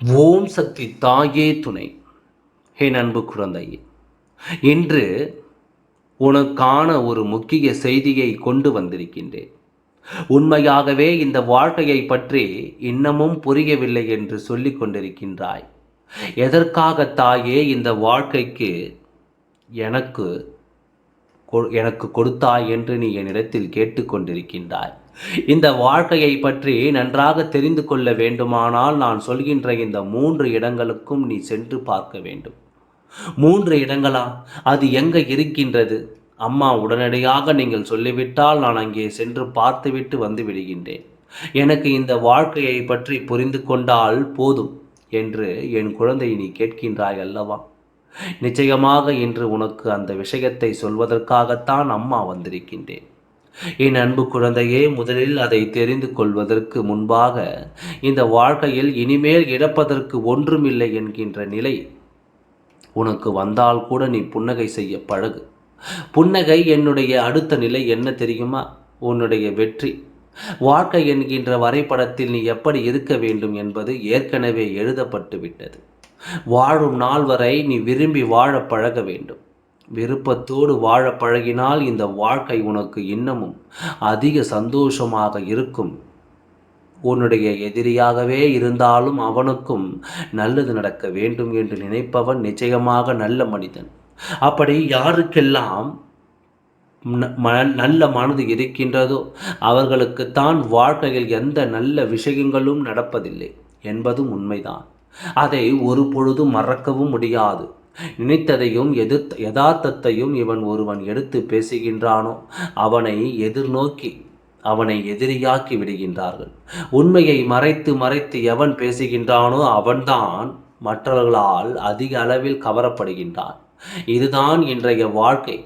ஓம் சக்தி தாயே துணை. ஹே அன்பு குழந்தையே இன்று உனக்கான ஒரு முக்கிய செய்தியை கொண்டு வந்திருக்கின்றேன். உண்மையாகவே இந்த வாழ்க்கையை பற்றி இன்னமும் புரியவில்லை என்று சொல்லிக் கொண்டிருக்கின்றாய். எதற்காக தாயே இந்த வாழ்க்கைக்கு எனக்கு எனக்கு கொடுத்தாய் என்று நீ என்னிடத்தில் கேட்டுக்கொண்டிருக்கின்றாய் இந்த வாழ்க்கையை பற்றி நன்றாக தெரிந்து கொள்ள வேண்டுமானால் நான் சொல்கின்ற இந்த மூன்று இடங்களுக்கும் நீ சென்று பார்க்க வேண்டும். மூன்று இடங்களா? அது எங்கே இருக்கின்றது? அம்மா உடனடியாக நீங்கள் சொல்லிவிட்டால் நான் அங்கே சென்று பார்த்துவிட்டு வந்து விடுகின்றேன். எனக்கு இந்த வாழ்க்கையை பற்றி புரிந்து கொண்டால் போதும் என்று என் குழந்தை நீ கேட்கின்றாய் அல்லவா? நிச்சயமாக இன்று உனக்கு அந்த விஷயத்தை சொல்வதற்காகத்தான் அம்மா வந்திருக்கின்றேன். என் அன்பு குழந்தையே முதலில் அதை தெரிந்து கொள்வதற்கு முன்பாக இந்த வாழ்க்கையில் இனிமேல் இழப்பதற்கு ஒன்றுமில்லை என்கின்ற நிலை உனக்கு வந்தால் கூட நீ புன்னகை செய்ய பழகு. புன்னகை என்னுடைய அடுத்த நிலை என்ன தெரியுமா? உன்னுடைய வெற்றி. வாழ்க்கை என்கின்ற வரைபடத்தில் நீ எப்படி இருக்க வேண்டும் என்பது ஏற்கனவே எழுதப்பட்டு விட்டது வாழும் நாள் வரை நீ விரும்பி வாழ பழக வேண்டும். விருப்பத்தோடு வாழ பழகினால் இந்த வாழ்க்கை உனக்கு இன்னமும் அதிக சந்தோஷமாக இருக்கும். உன்னுடைய எதிரியாகவே இருந்தாலும் அவனுக்கும் நல்லது நடக்க வேண்டும் என்று நினைப்பவன் நிச்சயமாக நல்ல மனிதன். அப்படி யாருக்கெல்லாம் நல்ல மனது இருக்கின்றதோ அவர்களுக்குத்தான் வாழ்க்கையில் எந்த நல்ல விஷயங்களும் நடப்பதில்லை என்பதும் உண்மைதான். அதை ஒரு பொழுதும் மறக்கவும் முடியாது. நினைத்ததையும் எதிர் யதார்த்தத்தையும் இவன் ஒருவன் எடுத்து பேசுகின்றானோ அவனை எதிர்நோக்கி அவனை எதிரியாக்கி விடுகின்றார்கள். உண்மையை மறைத்து மறைத்து எவன் பேசுகின்றானோ அவன்தான் மற்றவர்களால் அதிக அளவில் கவரப்படுகின்றான். இதுதான் இன்றைய வாழ்க்கை.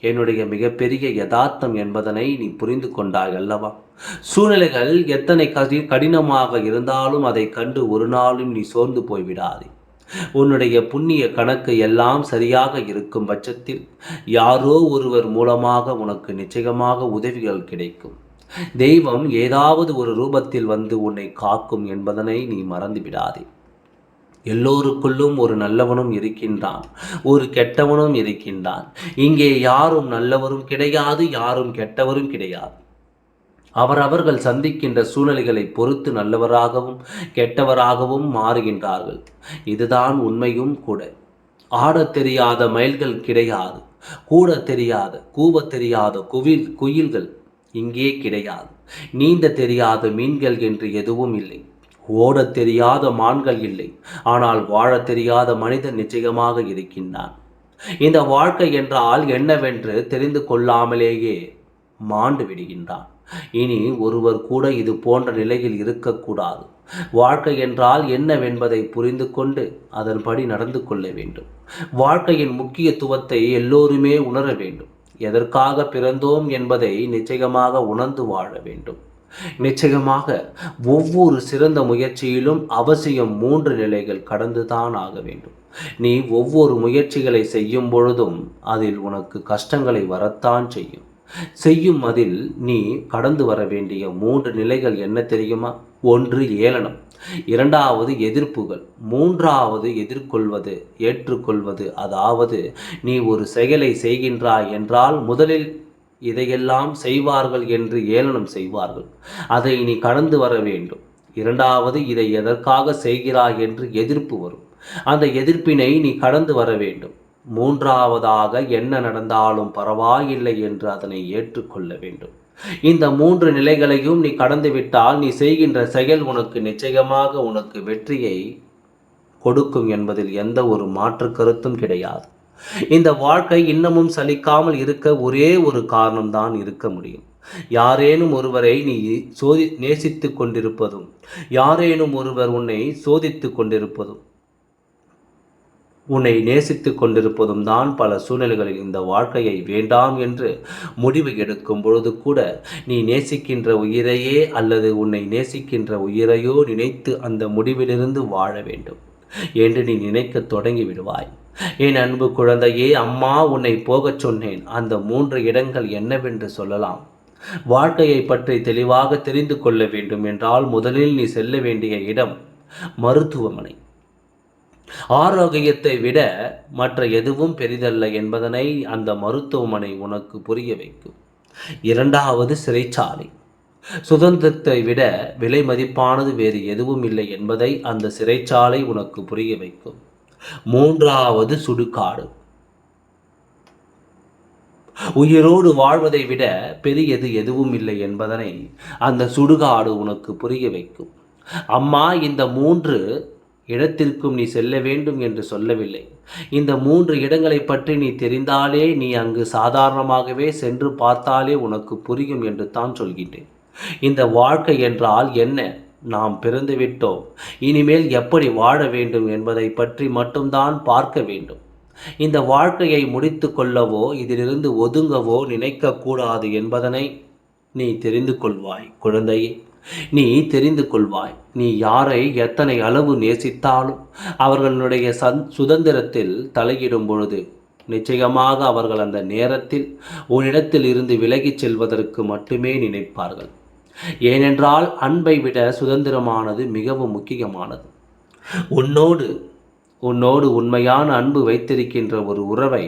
என்னுடைய மிகப்பெரிய யதார்த்தம் என்பதனை நீ புரிந்து கொண்டாய் அல்லவா? சூழ்நிலைகள் எத்தனை கடி கடினமாக இருந்தாலும் அதை கண்டு ஒரு நாளும் நீ சோர்ந்து போய்விடாதே. உன்னுடைய புண்ணிய கணக்கு எல்லாம் சரியாக இருக்கும் பட்சத்தில் யாரோ ஒருவர் மூலமாக உனக்கு நிச்சயமாக உதவிகள் கிடைக்கும். தெய்வம் ஏதாவது ஒரு ரூபத்தில் வந்து உன்னை காக்கும் என்பதனை நீ மறந்து விடாதே எல்லோருக்குள்ளும் ஒரு நல்லவனும் இருக்கின்றான் ஒரு கெட்டவனும் இருக்கின்றான். இங்கே யாரும் நல்லவரும் கிடையாது யாரும் கெட்டவரும் கிடையாது. அவரவர்கள் சந்திக்கின்ற சூழ்நிலைகளை பொறுத்து நல்லவராகவும் கெட்டவராகவும் மாறுகின்றார்கள். இதுதான் உண்மையும் கூட. ஆடத் தெரியாத மயில்கள் கிடையாது. கூட தெரியாத கூவ தெரியாத குவில் குயில்கள் இங்கே கிடையாது. நீந்த தெரியாத மீன்கள் என்று எதுவும் இல்லை. ஓடத் தெரியாத மான்கள் இல்லை. ஆனால் வாழத் தெரியாத மனிதன் நிச்சயமாக இருக்கின்றான். இந்த வாழ்க்கை என்றால் என்னவென்று தெரிந்து கொள்ளாமலேயே மாண்டு விடுகின்றான். இனி ஒருவர் கூட இது போன்ற நிலையில் இருக்கக்கூடாது. வாழ்க்கை என்றால் என்னவென்பதை புரிந்து கொண்டு அதன்படி நடந்து கொள்ள வேண்டும். வாழ்க்கையின் முக்கியத்துவத்தை எல்லோருமே உணர வேண்டும். எதற்காக பிறந்தோம் என்பதை நிச்சயமாக உணர்ந்து வாழ வேண்டும். நிச்சயமாக ஒவ்வொரு சிறந்த முயற்சியிலும் அவசியம் மூன்று நிலைகள் கடந்துதான் ஆக வேண்டும். நீ ஒவ்வொரு முயற்சிகளை செய்யும் பொழுதும் அதில் உனக்கு கஷ்டங்களை வரத்தான் செய்யும். செய்யும் அதில் நீ கடந்து வர வேண்டிய மூன்று நிலைகள் என்ன தெரியுமா? ஒன்று ஏளனம். இரண்டாவது எதிர்ப்புகள். மூன்றாவது எதிர்கொள்வது. ஏற்றுக்கொள்வது. அதாவது நீ ஒரு செயலை செய்கின்றாய் என்றால் முதலில் இதையெல்லாம் செய்வார்கள் என்று ஏளனம் செய்வார்கள். அதை நீ கடந்து வர வேண்டும். இரண்டாவது இதை எதற்காக செய்கிறாய் என்று எதிர்ப்பு வரும். அந்த எதிர்ப்பினை நீ கடந்து வர வேண்டும். மூன்றாவதாக என்ன நடந்தாலும் பரவாயில்லை என்று அதனை ஏற்றுக்கொள்ள வேண்டும். இந்த மூன்று நிலைகளையும் நீ கடந்துவிட்டால் நீ செய்கின்ற செயல் உனக்கு நிச்சயமாக உனக்கு வெற்றியை கொடுக்கும் என்பதில் எந்த ஒரு மாற்று கருத்தும் கிடையாது. இந்த வாழ்க்கை இன்னமும் சலிக்காமல் இருக்க ஒரே ஒரு காரணம்தான் இருக்க முடியும். யாரேனும் ஒருவரை நீ சோதி நேசித்து கொண்டிருப்பதும் யாரேனும் ஒருவர் உன்னை சோதித்து கொண்டிருப்பதும் உன்னை நேசித்து கொண்டிருப்பதும் தான் பல சூழ்நிலைகளில் இந்த வாழ்க்கையை வேண்டாம் என்று முடிவு எடுக்கும் பொழுது கூட நீ நேசிக்கின்ற உயிரையே அல்லது உன்னை நேசிக்கின்ற உயிரையோ நினைத்து அந்த முடிவிலிருந்து வாழ வேண்டும் என்று நீ நினைக்க தொடங்கி விடுவாய். என் அன்பு குழந்தையே அம்மா உன்னை போகச் சொன்னேன். அந்த மூன்று இடங்கள் என்னவென்று சொல்லலாம். வாழ்க்கையை பற்றி தெளிவாக தெரிந்து கொள்ள வேண்டும் என்றால் முதலில் நீ செல்ல வேண்டிய இடம் மருத்துவமனை. ஆரோக்கியத்தை விட மற்ற எதுவும் பெரிதல்ல என்பதனை அந்த மருத்துவமனை உனக்கு புரிய வைக்கும். இரண்டாவது சிறைச்சாலை. சுதந்திரத்தை விட விலை மதிப்பானது வேறு எதுவும் இல்லை என்பதை அந்த சிறைச்சாலை உனக்கு புரிய வைக்கும். மூன்றாவது சுடுகாடு. உயிரோடு வாழ்வதை விட பெரியது எதுவும் இல்லை என்பதனை அந்த சுடுகாடு உனக்கு புரிய வைக்கும். அம்மா இந்த மூன்று இடத்திற்கும் நீ செல்ல வேண்டும் என்று சொல்லவில்லை. இந்த மூன்று இடங்களை பற்றி நீ தெரிந்தாலே நீ அங்கு சாதாரணமாகவே சென்று பார்த்தாலே உனக்கு புரியும் என்று தான் சொல்கின்றேன். இந்த வாழ்க்கை என்றால் என்ன? நாம் பிறந்து விட்டோம். இனிமேல் எப்படி வாழ வேண்டும் என்பதை பற்றி மட்டும்தான் பார்க்க வேண்டும். இந்த வாழ்க்கையை முடித்து கொள்ளவோ இதிலிருந்து ஒதுங்கவோ நினைக்கக்கூடாது என்பதனை நீ தெரிந்து கொள்வாய் குழந்தையே. நீ தெரிந்து கொள்வாய். நீ யாரை எத்தனை அளவு நேசித்தாலும் அவர்களுடைய சந் சுதந்திரத்தில் தலையிடும் பொழுது நிச்சயமாக அவர்கள் அந்த நேரத்தில் உன்னிடத்தில் இருந்து விலகிச் செல்வதற்கு மட்டுமே நினைப்பார்கள். ஏனென்றால் அன்பை விட சுதந்திரமானது மிகவும் முக்கியமானது. உன்னோடு உன்னோடு உண்மையான அன்பு வைத்திருக்கின்ற ஒரு உறவை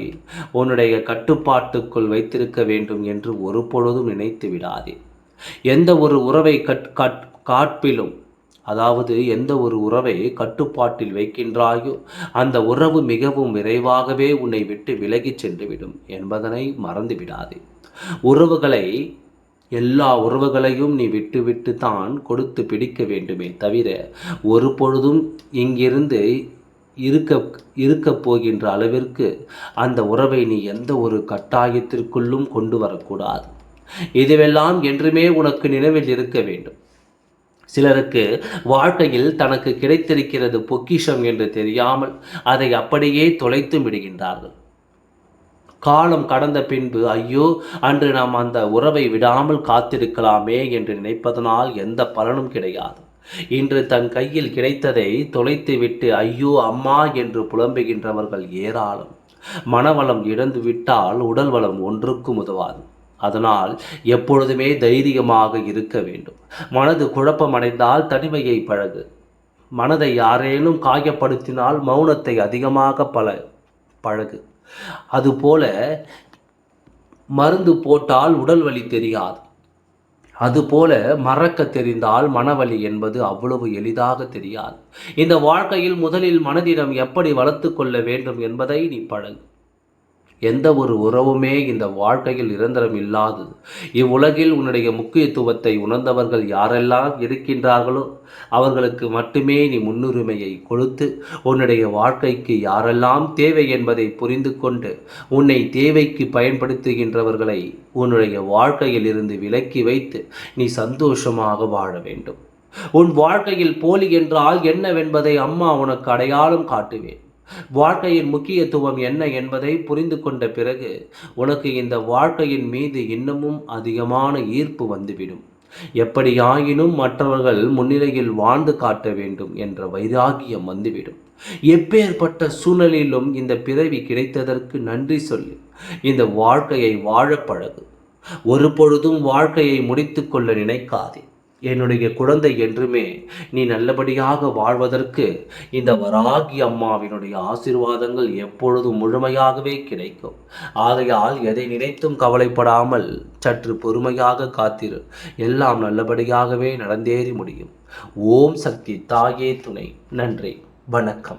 உன்னுடைய கட்டுப்பாட்டுக்குள் வைத்திருக்க வேண்டும் என்று ஒரு பொழுதும் நினைத்து விடாதே. எந்த ஒரு உறவை கட் கட் காட்பிலும் அதாவது எந்த ஒரு உறவை கட்டுப்பாட்டில் வைக்கின்றாயோ அந்த உறவு மிகவும் விரைவாகவே உன்னை விட்டு விலகிச் சென்றுவிடும் என்பதனை மறந்து விடாதே உறவுகளை எல்லா உறவுகளையும் நீ விட்டு விட்டு தான் கொடுத்து பிடிக்க வேண்டுமே தவிர ஒரு பொழுதும் இங்கிருந்து இருக்க இருக்கப் போகின்ற அளவிற்கு அந்த உறவை நீ எந்த ஒரு கட்டாயத்திற்குள்ளும் கொண்டு வரக்கூடாது. இதுவெல்லாம் என்றுமே உனக்கு நினைவில் இருக்க வேண்டும். சிலருக்கு வாழ்க்கையில் தனக்கு கிடைத்திருக்கிறது பொக்கிஷம் என்று தெரியாமல் அதை அப்படியே தொலைத்து விடுகின்றார்கள். காலம் கடந்த பின்பு ஐயோ அன்று நாம் அந்த உறவை விடாமல் காத்திருக்கலாமே என்று நினைப்பதனால் எந்த பலனும் கிடையாது. இன்று தன் கையில் கிடைத்ததை தொலைத்துவிட்டு ஐயோ அம்மா என்று புலம்புகின்றவர்கள் ஏராளம். மனவளம் இழந்து விட்டால் உடல் வளம் ஒன்றுக்கும் உதவாது. அதனால் எப்பொழுதுமே தைரியமாக இருக்க வேண்டும். மனது குழப்பமடைந்தால் தனிமையை பழகு. மனதை யாரேனும் காயப்படுத்தினால் மௌனத்தை அதிகமாக பல பழகு. அதுபோல மருந்து போட்டால் உடல் வலி தெரியாது. அதுபோல மறக்க தெரிந்தால் மனவழி என்பது அவ்வளவு எளிதாக தெரியாது. இந்த வாழ்க்கையில் முதலில் மனதிடம் எப்படி வளர்த்து கொள்ள வேண்டும் என்பதை நீ பழகு. எந்த ஒரு உறவுமே இந்த வாழ்க்கையில் நிரந்தரம் இல்லாதது இவ்வுலகில் உன்னுடைய முக்கியத்துவத்தை உணர்ந்தவர்கள் யாரெல்லாம் இருக்கின்றார்களோ அவர்களுக்கு மட்டுமே நீ முன்னுரிமையை கொடுத்து உன்னுடைய வாழ்க்கைக்கு யாரெல்லாம் தேவை என்பதை புரிந்து கொண்டு உன்னை தேவைக்கு பயன்படுத்துகின்றவர்களை உன்னுடைய வாழ்க்கையில் இருந்து விலக்கி வைத்து நீ சந்தோஷமாக வாழ வேண்டும். உன் வாழ்க்கையில் போலி என்றால் என்னவென்பதை அம்மா உனக்கு அடையாளம் காட்டுவேன். வாழ்க்கையின் முக்கியத்துவம் என்ன என்பதை புரிந்து கொண்ட பிறகு உனக்கு இந்த வாழ்க்கையின் மீது இன்னமும் அதிகமான ஈர்ப்பு வந்துவிடும். எப்படியாயினும் மற்றவர்கள் முன்னிலையில் வாழ்ந்து காட்ட வேண்டும் என்ற வைராகியம் வந்துவிடும். எப்பேற்பட்ட சூழ்நிலையிலும் இந்த பிறவி கிடைத்ததற்கு நன்றி சொல்லி. இந்த வாழ்க்கையை வாழ பழகு. ஒரு பொழுதும் வாழ்க்கையை முடித்துக்கொள்ள நினைக்காதே. என்னுடைய குழந்தை என்றுமே நீ நல்லபடியாக வாழ்வதற்கு இந்த வராகி அம்மாவினுடைய ஆசிர்வாதங்கள் எப்பொழுதும் முழுமையாகவே கிடைக்கும். ஆகையால் எதை நினைத்தும் கவலைப்படாமல் சற்று பொறுமையாக காத்திரு. எல்லாம் நல்லபடியாகவே நடந்தேறி முடியும். ஓம் சக்தி தாயே துணை. நன்றி. வணக்கம்.